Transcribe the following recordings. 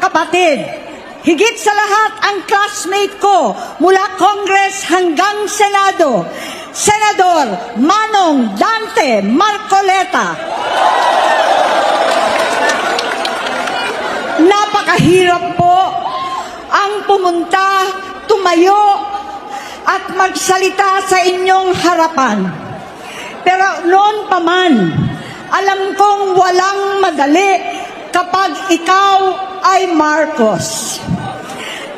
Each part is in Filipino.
kapatid. Higit sa lahat ang classmate ko mula Congress hanggang Senado, Senador Manong Dante Marcoleta. Napakahirap po ang pumunta, tumayo, at magsalita sa inyong harapan. Pero noon pa man, alam kong walang madali kapag ikaw ay Marcos.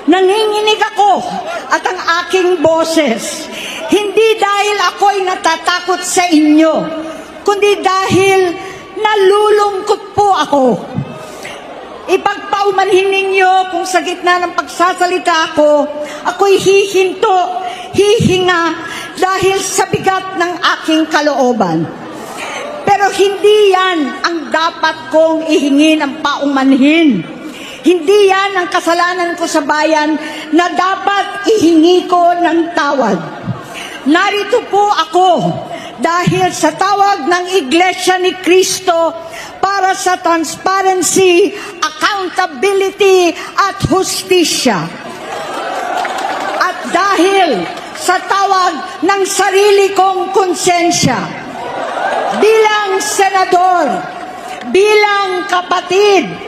Nanginginig ako at ang aking boses, hindi dahil ako'y natatakot sa inyo, kundi dahil nalulungkot po ako. Ipagpaumanhin ninyo kung sa gitna ng pagsasalita ko, ako'y hihinto, hihinga dahil sa bigat ng aking kalooban. Pero hindi yan ang dapat kong ihingi ng paumanhin. Hindi yan ang kasalanan ko sa bayan na dapat ihingi ko ng tawad. Narito po ako dahil sa tawag ng Iglesia ni Cristo para sa transparency, accountability at hustisya. At dahil sa tawag ng sarili kong konsensya, bilang senador, bilang kapatid,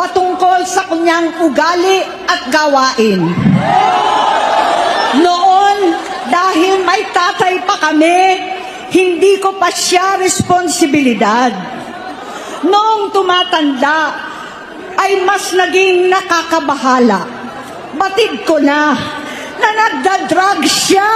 patungkol sa kanyang ugali at gawain. Noon, dahil may tatay pa kami, hindi ko pa siya responsibilidad. Noong tumatanda, ay mas naging nakakabahala. Batid ko na na nagda-drug siya.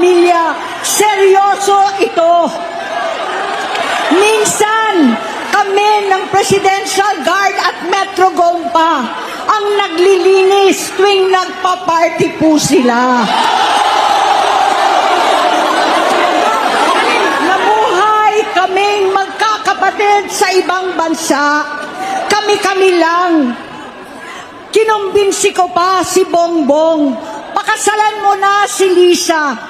Pamilya, seryoso ito. Minsan, kami ng Presidential Guard at Metro Gompa ang naglilinis tuwing nagpa-party po sila. Nabuhay kaming magkakapatid sa ibang bansa. Kami-kami lang. Kinumbinsi ko pa si Bongbong. Pakasalan mo na si Lisa.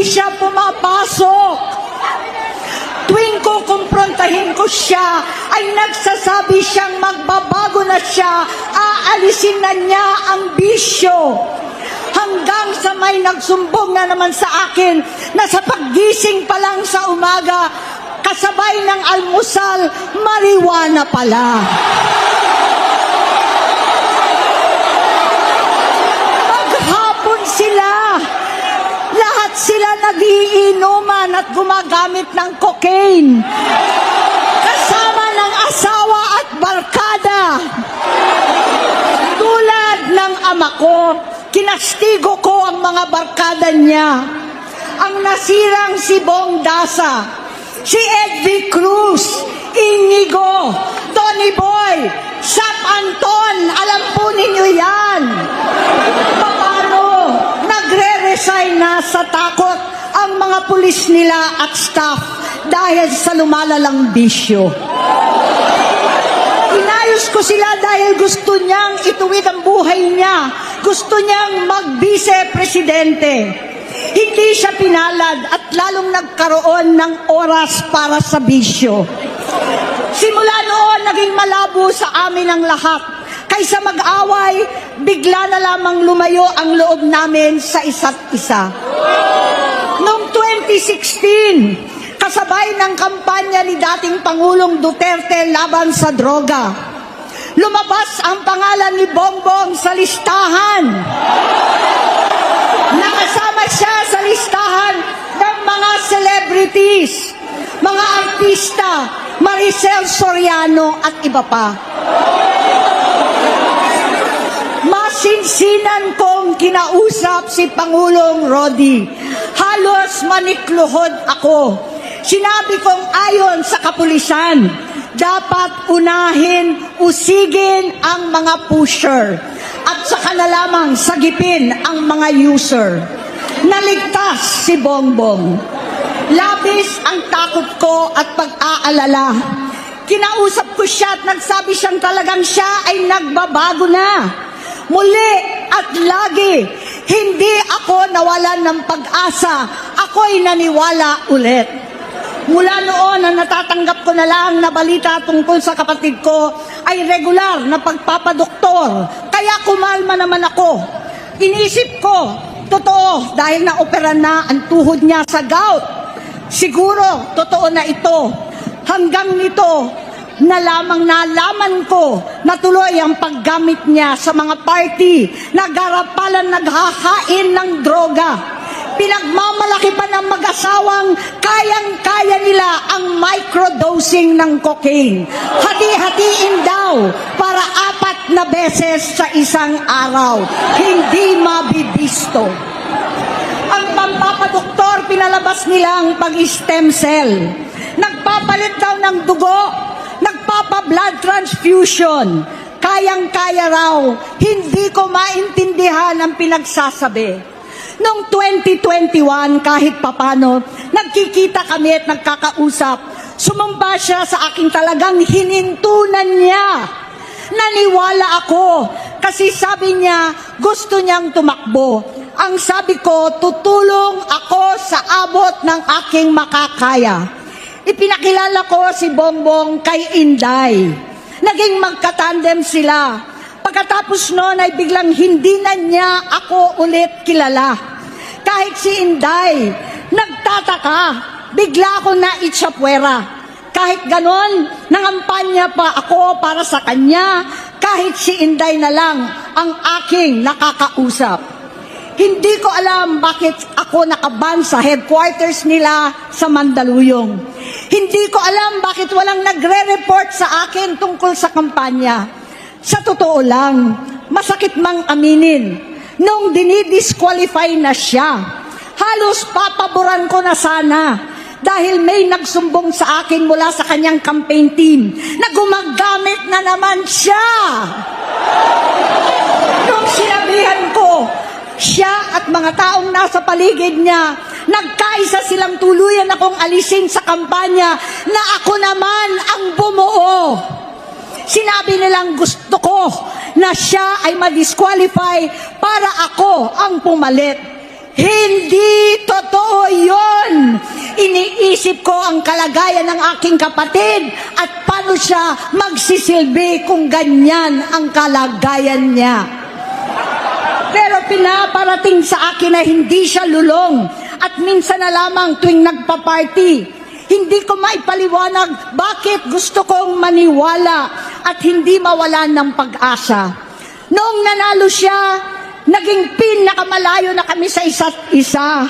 siya pumapasok. Tuwing ko kumprontahin ko siya, ay nagsasabi siyang magbabago na siya, aalisin na niya ang bisyo. Hanggang sa may nagsumbong na naman sa akin na sa paggising pa lang sa umaga, kasabay ng almusal, mariwana pala. Maghapon sila. Lahat sila nagiinuman at gumagamit ng cocaine. Kasama ng asawa at barkada. Tulad ng ama ko, kinastigo ko ang mga barkada niya. Ang nasirang si Bong Dasa, si Edvi Cruz, Inigo, Tony Boy, Sap Anton, alam po ninyo yan. Na sa takot ang mga pulis nila at staff dahil sa lumalalang bisyo. Inayos ko sila dahil gusto niyang ituwid ang buhay niya. Gusto niyang mag-vice-presidente. Hindi siya pinalad at lalong nagkaroon ng oras para sa bisyo. Simula noon, naging malabo sa amin ang lahat. Kaysa mag-away, bigla na lamang lumayo ang loob namin sa isa't isa. Noong 2016, kasabay ng kampanya ni dating Pangulong Duterte laban sa droga, lumabas ang pangalan ni Bongbong sa listahan. Nakasama siya sa listahan ng mga celebrities, mga artista, Maricel Soriano at iba pa. Masinsinan kong kinausap si Pangulong Rodi. Halos manikluhod ako. Sinabi kong ayon sa kapulisan, dapat unahin, usigin ang mga pusher at saka na lamang sagipin ang mga user. Naligtas si Bongbong. Labis ang takot ko at pag-aalala. Kinausap ko siya at nagsabi siyang talagang siya ay nagbabago na. Muli at lagi, hindi ako nawalan ng pag-asa. Ako'y naniwala ulit. Mula noon na natatanggap ko na lang na balita tungkol sa kapatid ko ay regular na pagpapadoktor. Kaya kumalma naman ako. Inisip ko, totoo, dahil na-opera na ang tuhod niya sa gout. Siguro, totoo na ito. Hanggang nito, na lamang nalaman ko na tuloy ang paggamit niya sa mga party na garapalan naghahain ng droga. Pinagmamalaki pa ng mag-asawang kayang-kaya nila ang microdosing ng cocaine. Hati-hatiin daw para apat na beses sa isang araw. Hindi mabibisto. Ang pampapadoktor, pinalabas nilang pag-stem cell. Nagpapalit daw ng dugo, nagpapa-blood transfusion. Kayang-kaya raw, hindi ko maintindihan ang pinagsasabi. Noong 2021, kahit papano, nagkikita kami at nagkakausap. Sumamba siya sa aking talagang hinintunan niya. Naniwala ako kasi sabi niya gusto niyang tumakbo. Ang sabi ko, tutulong ako sa abot ng aking makakaya. Ipinakilala ko si Bongbong kay Inday. Naging magkatandem sila. Pagkatapos noon ay biglang hindi na niya ako ulit kilala. Kahit si Inday, nagtataka, bigla ako na itsapwera. Kahit ganon, nangampanya pa ako para sa kanya, kahit si Inday na lang ang aking nakakausap. Hindi ko alam bakit ako nakaban sa headquarters nila sa Mandaluyong. Hindi ko alam bakit walang nagre-report sa akin tungkol sa kampanya. Sa totoo lang, masakit mang aminin, nung dinidisqualify na siya, halos papaboran ko na sana dahil may nagsumbong sa akin mula sa kanyang campaign team na gumagamit na naman siya. Nung sinabihan ko, siya at mga taong nasa paligid niya, nagkaisa silang tuluyan akong alisin sa kampanya na ako naman ang bumuo. Sinabi nilang gusto ko na siya ay ma-disqualify para ako ang pumalit. Hindi totoo yon. Iniisip ko ang kalagayan ng aking kapatid at paano siya magsisilbi kung ganyan ang kalagayan niya. Pero pinaparating sa akin na hindi siya lulong at minsan na lamang tuwing nagpa-party. Hindi ko maipaliwanag bakit gusto kong maniwala at hindi mawalan ng pag-asa. Noong nanalo siya, naging pinakamalayo na kami sa isa't isa.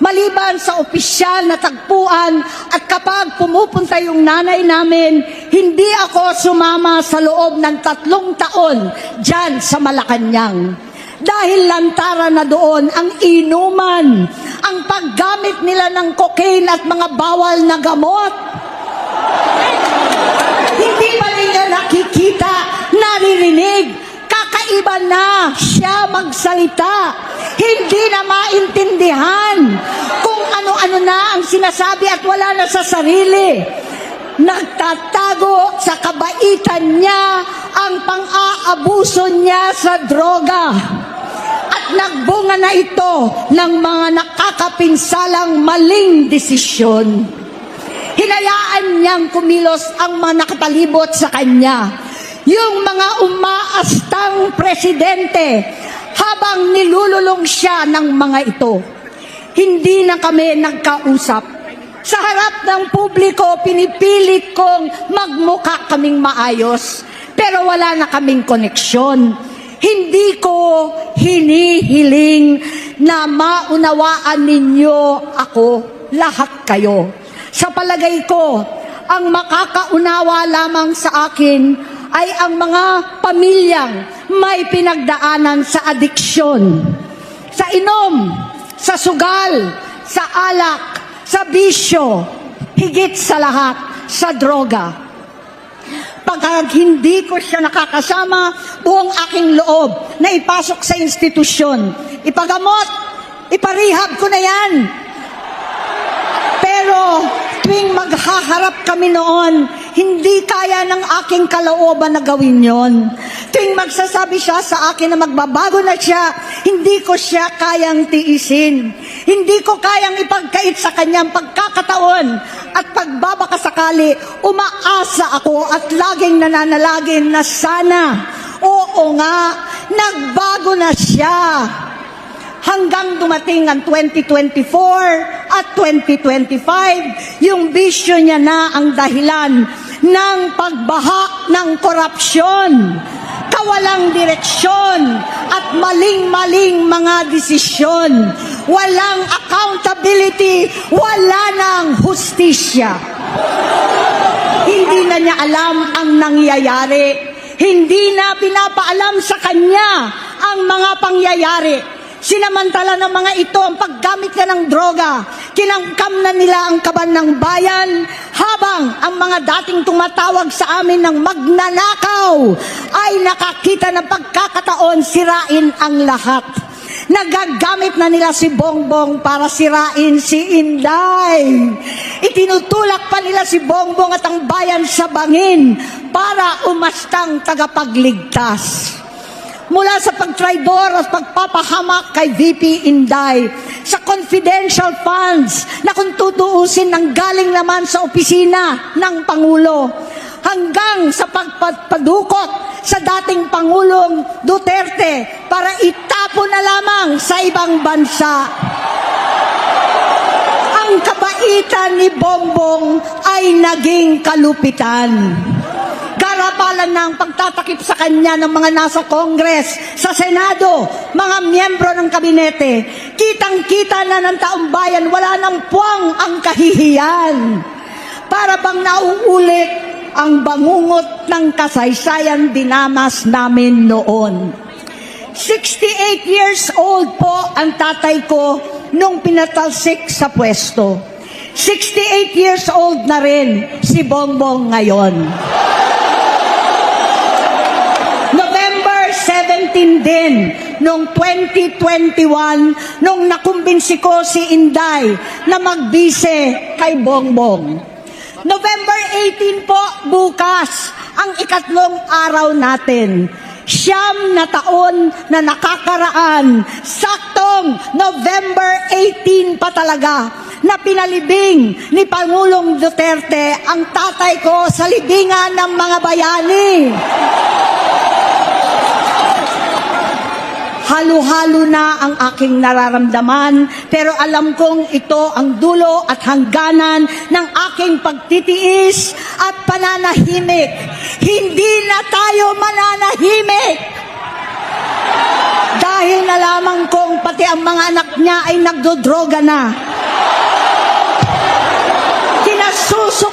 Maliban sa opisyal na tagpuan at kapag pumupunta yung nanay namin, hindi ako sumama sa loob ng tatlong taon dyan sa Malacanang. Dahil lantara na doon ang inuman, ang paggamit nila ng cocaine at mga bawal na gamot. Hindi ba ninyo nakikita, naririnig, kakaiba na siya magsalita. Hindi na maintindihan kung ano-ano na ang sinasabi at wala na sa sarili. Nagtatago sa kabaitan niya ang pang-aabuso niya sa droga. Nagbunga na ito ng mga nakakapinsalang maling desisyon. Hinayaan niyang kumilos ang mga nakapalibot sa kanya. Yung mga umaastang presidente habang nilululong siya ng mga ito. Hindi na kami nagkausap. Sa harap ng publiko, pinipilit kong magmuka kaming maayos. Pero wala na kaming koneksyon. Hindi ko hinihiling na maunawaan ninyo ako, lahat kayo. Sa palagay ko, ang makakaunawa lamang sa akin ay ang mga pamilyang may pinagdaanan sa adiksyon, sa inom, sa sugal, sa alak, sa bisyo, higit sa lahat, sa droga. Pagka hindi ko siya nakakasama, buong aking loob na ipasok sa institusyon. Ipagamot, iparehab ko na yan. Pero tuwing maghaharap kami noon, hindi kaya ng aking kalooban na gawin yon. Tuwing magsasabi siya sa akin na magbabago na siya, hindi ko siya kayang tiisin. Hindi ko kayang ipagkait sa kanyang pagkakataon at pagbabakasakali, umaasa ako at laging nananalagin na sana, oo nga, nagbago na siya. Hanggang dumating ang 2024 at 2025, yung bisyo niya na ang dahilan ng pagbaha ng korupsyon, kawalang direksyon at maling-maling mga desisyon. Walang accountability, wala nang hustisya. Hindi na niya alam ang nangyayari. Hindi na pinapaalam sa kanya ang mga pangyayari. Sinamantala ng mga ito ang paggamit ka ng droga. Kinangkam na nila ang kaban ng bayan habang ang mga dating tumatawag sa amin ng magnanakaw ay nakakita ng pagkakataon sirain ang lahat. Nagagamit na nila si Bongbong para sirain si Inday. Itinutulak pa nila si Bongbong at ang bayan sa bangin para umastang tagapagligtas mula sa pagtraidor at pagpapahamak kay VP Inday sa confidential funds na kung tutuusin ng galing naman sa opisina ng Pangulo hanggang sa pagpadukot sa dating Pangulong Duterte para itapo na lamang sa ibang bansa. Ang kabaitan ni Bongbong ay naging kalupitan karapalan ng pagtatakip sa kanya ng mga nasa Kongres, sa Senado, mga miyembro ng kabinete. Kitang-kita na ng taong bayan, wala nang puwang ang kahihiyan. Para bang nauulit ang bangungot ng kasaysayan dinamas namin noon. 68 years old po ang tatay ko nung pinatalsik sa pwesto. 68 years old na rin si Bongbong ngayon. 17 din, noong 2021, nung nakumbinsi ko si Inday na magbise kay Bongbong. November 18 po, bukas, ang ikatlong araw natin. Siyam na taon na nakakaraan, saktong November 18 pa talaga, na pinalibing ni Pangulong Duterte ang tatay ko sa libingan ng mga bayani. Halo-halo na ang aking nararamdaman, pero alam kong ito ang dulo at hangganan ng aking pagtitiis at pananahimik. Hindi na tayo mananahimik! Dahil na lamang kong pati ang mga anak niya ay nagdodroga na.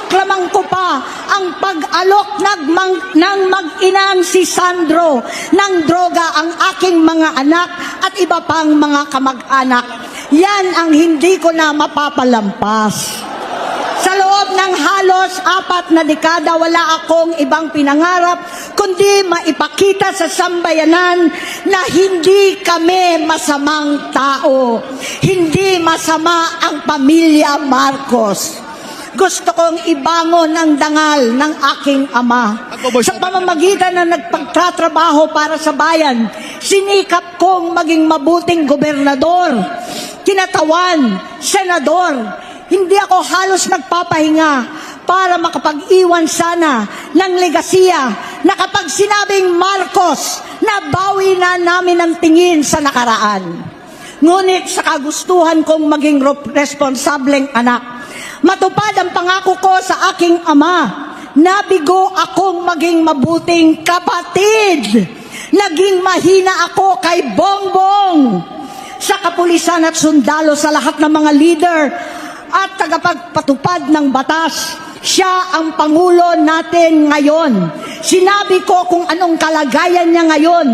Kinasusuklaman ko pa ang pag-alok ng, mang- ng mag-inang si Sandro ng droga ang aking mga anak at iba pang mga kamag-anak. Yan ang hindi ko na mapapalampas. Sa loob ng halos apat na dekada, wala akong ibang pinangarap kundi maipakita sa sambayanan na hindi kami masamang tao. Hindi masama ang pamilya Marcos. Gusto kong ibangon ang dangal ng aking ama. sa pamamagitan na nagpagtatrabaho para sa bayan. Sinikap kong maging mabuting gobernador, kinatawan, senador. Hindi ako halos nagpapahinga para makapag-iwan sana ng legasiya na kapag sinabing Marcos, nabawi na namin ang tingin sa nakaraan. Ngunit sa kagustuhan kong maging responsableng anak, matupad ang pangako ko sa aking ama, nabigo akong maging mabuting kapatid. Naging mahina ako kay Bongbong sa kapulisan at sundalo sa lahat ng mga leader at tagapagpatupad ng batas. Siya ang Pangulo natin ngayon. Sinabi ko kung anong kalagayan niya ngayon.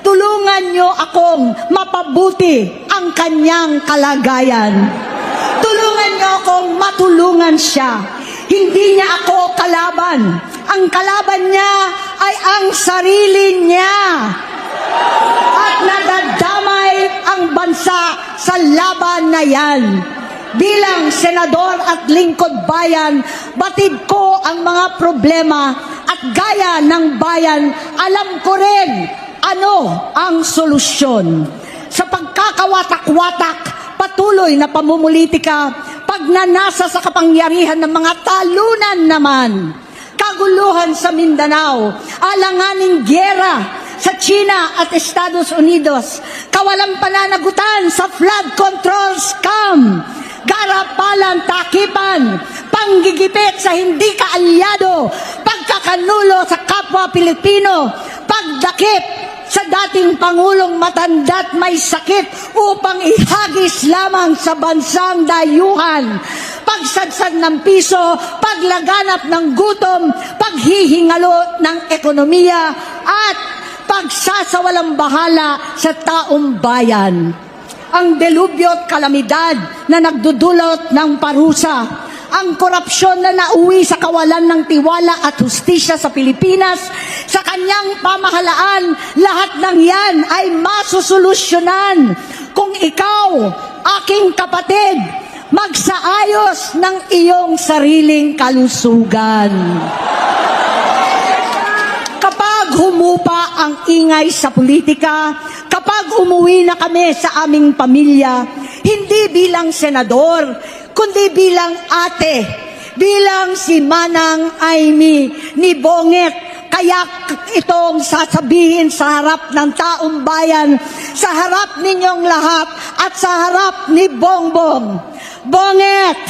Tulungan niyo akong mapabuti ang kanyang kalagayan. Tulungan niyo akong matulungan siya. Hindi niya ako kalaban. Ang kalaban niya ay ang sarili niya at nadadamay ang bansa sa laban na yan. Bilang senador at lingkod bayan, batid ko ang mga problema at gaya ng bayan, alam ko rin ano ang solusyon. Sa pagkakawatak-watak, patuloy na pamumulitika, pagnanasa sa kapangyarihan ng mga talunan naman kaguluhan sa Mindanao, alanganing gyera sa China at Estados Unidos, kawalang pananagutan sa flood control scam, garapalan, takipan, panggigipit sa hindi kaalyado, pagkakanulo sa kapwa Pilipino, pagdakip sa dating Pangulong matanda't may sakit upang ihagis lamang sa bansang dayuhan. Pagsadsad ng piso, paglaganap ng gutom, paghihingalo ng ekonomiya, at pagsasawalang bahala sa taong bayan. Ang delubyo at kalamidad na nagdudulot ng parusa ang korupsyon na nauwi sa kawalan ng tiwala at hustisya sa Pilipinas, sa kanyang pamahalaan, lahat ng yan ay masusolusyonan kung ikaw, aking kapatid, magsaayos ng iyong sariling kalusugan. Kapag humupa ang ingay sa politika, kapag umuwi na kami sa aming pamilya, hindi bilang senador, kundi bilang ate, bilang si Manang Aimee ni Bonget. Kaya itong sasabihin sa harap ng taong bayan, sa harap ninyong lahat at sa harap ni Bongbong. Bonget,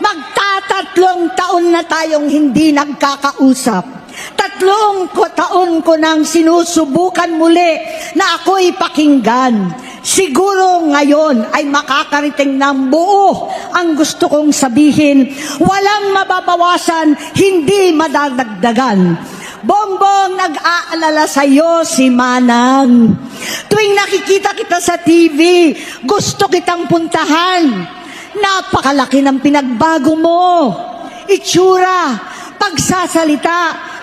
magtatatlong taon na tayong hindi nagkakausap. Tatlong ko taon ko nang sinusubukan muli na ako'y pakinggan. Siguro ngayon ay makakariting ng buo ang gusto kong sabihin. Walang mababawasan, hindi madadagdagan. Bongbong, nag-aalala sa iyo si Manang. Tuwing nakikita kita sa TV, gusto kitang puntahan. Napakalaki ng pinagbago mo. Itsura, pagsasalita,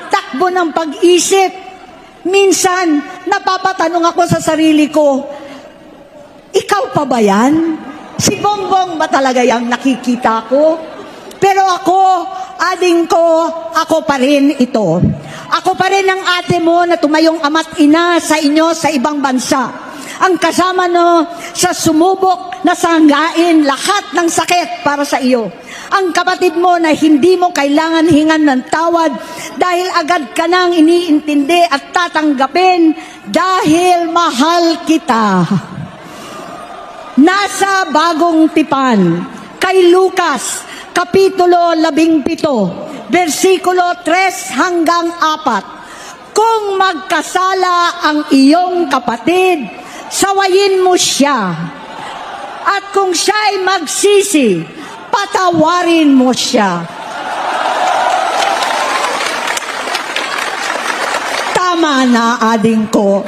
takbo ng pag-isip. Minsan, napapatanong ako sa sarili ko, ikaw pa ba yan? Si Bongbong ba talaga yung nakikita ko? Pero ako, ading ko, ako pa rin ito. Ako pa rin ang ate mo na tumayong ama't ina sa inyo sa ibang bansa. Ang kasama no sa sumubok na sanggain lahat ng sakit para sa iyo. Ang kapatid mo na hindi mo kailangan hingan ng tawad dahil agad ka nang iniintindi at tatanggapin dahil mahal kita. Nasa bagong tipan, kay Lucas, Kapitulo 17, versikulo 3 hanggang 4. Kung magkasala ang iyong kapatid, sawayin mo siya. At kung siya'y magsisi, patawarin mo siya. Tama na, ading ko.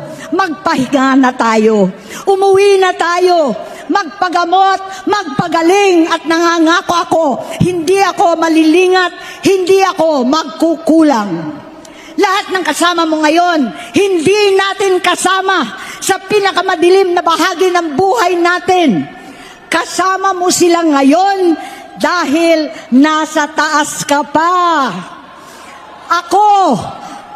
Magpahinga na tayo. Umuwi na tayo. Magpagamot, magpagaling at nangangako ako, hindi ako malilingat, hindi ako magkukulang. Lahat ng kasama mo ngayon, hindi natin kasama sa pinakamadilim na bahagi ng buhay natin. Kasama mo sila ngayon dahil nasa taas ka pa. Ako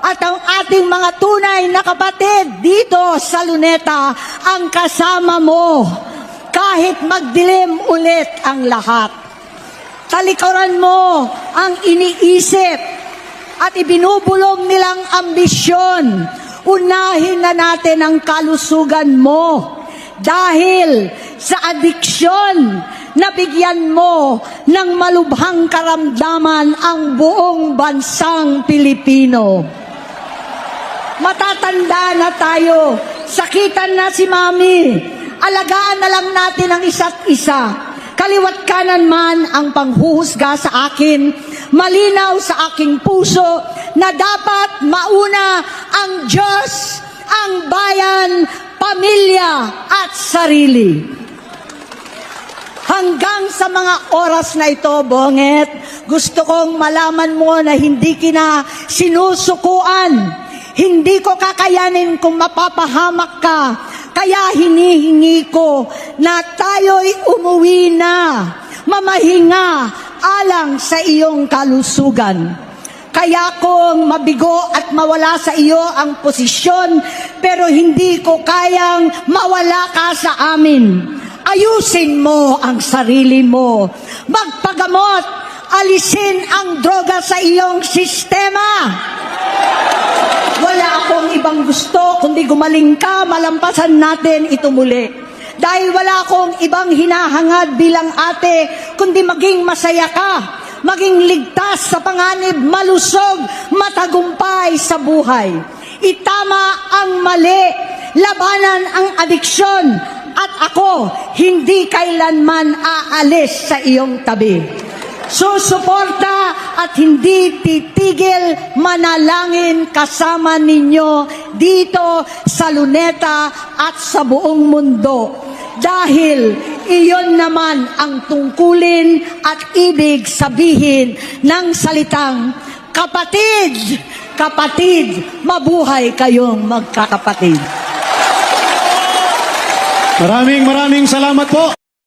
at ang ating mga tunay na kapatid dito sa Luneta ang kasama mo kahit magdilim ulit ang lahat. Talikuran mo ang iniisip at ibinubulong nilang ambisyon. Unahin na natin ang kalusugan mo dahil sa adiksyon nabigyan mo ng malubhang karamdaman ang buong bansang Pilipino. Matatanda na tayo, sakitan na si Mami, alagaan na lang natin ang isa't isa. Kaliwat kanan man ang panghuhusga sa akin, malinaw sa aking puso na dapat mauna ang Diyos, ang bayan, pamilya at sarili. Hanggang sa mga oras na ito, Bonget, gusto kong malaman mo na hindi kina sinusukuan. Hindi ko kakayanin kung mapapahamak ka. Kaya hinihingi ko na tayo'y umuwi na, mamahinga alang sa iyong kalusugan. Kaya kong mabigo at mawala sa iyo ang posisyon, pero hindi ko kayang mawala ka sa amin. Ayusin mo ang sarili mo. Magpagamot, alisin ang droga sa iyong sistema. Wala akong ibang gusto, kundi gumaling ka, malampasan natin ito muli. Dahil wala akong ibang hinahangad bilang ate, kundi maging masaya ka, maging ligtas sa panganib, malusog, matagumpay sa buhay. Itama ang mali, labanan ang adiksyon, at ako hindi kailanman aalis sa iyong tabi. Susuporta at hindi titigil manalangin kasama ninyo dito sa Luneta at sa buong mundo. Dahil iyon naman ang tungkulin at ibig sabihin ng salitang kapatid, kapatid, mabuhay kayong magkakapatid. Maraming maraming salamat po.